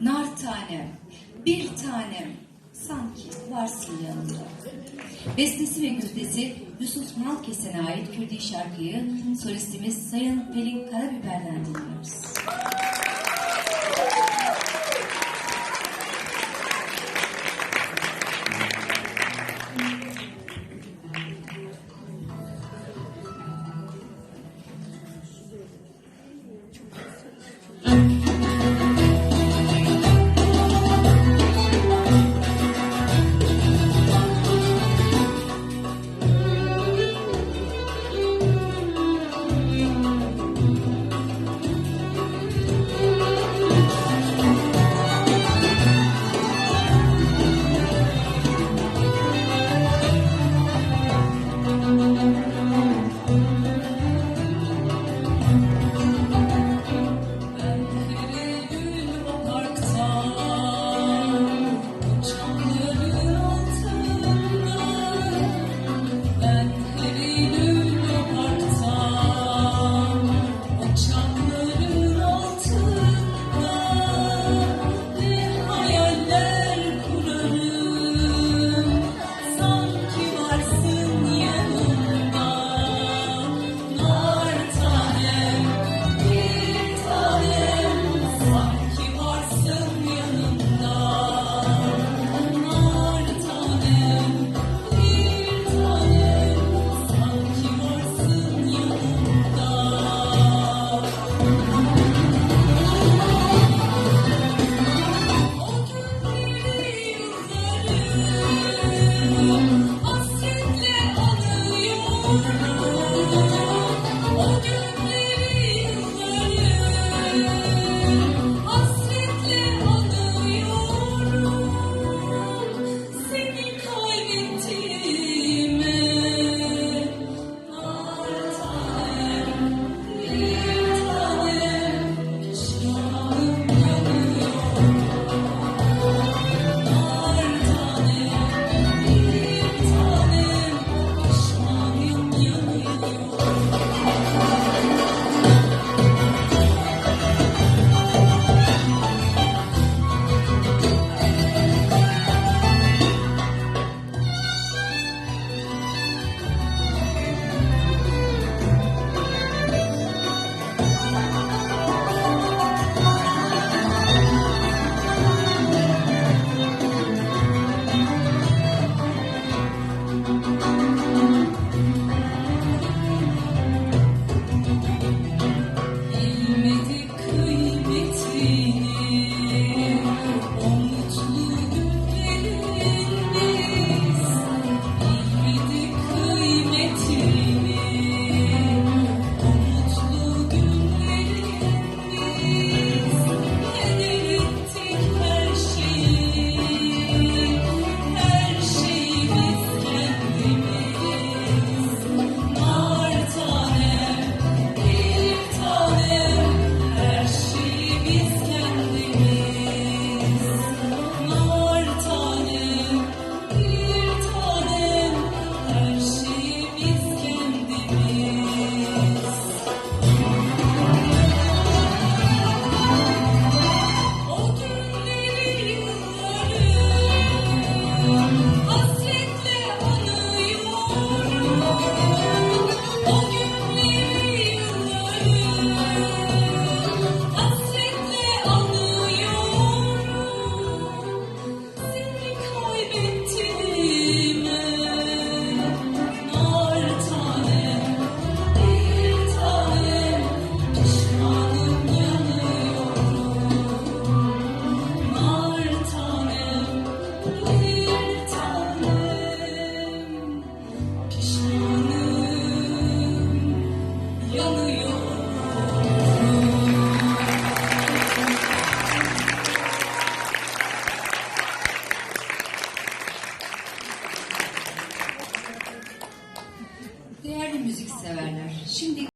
Nar tanem, bir tanem, sanki varsın yanımda. Bestesi ve güftesi Yusuf Nalkesen'e ait Kürdi şarkıyı solistimiz Sayın Pelin Karabiber'den dinliyoruz.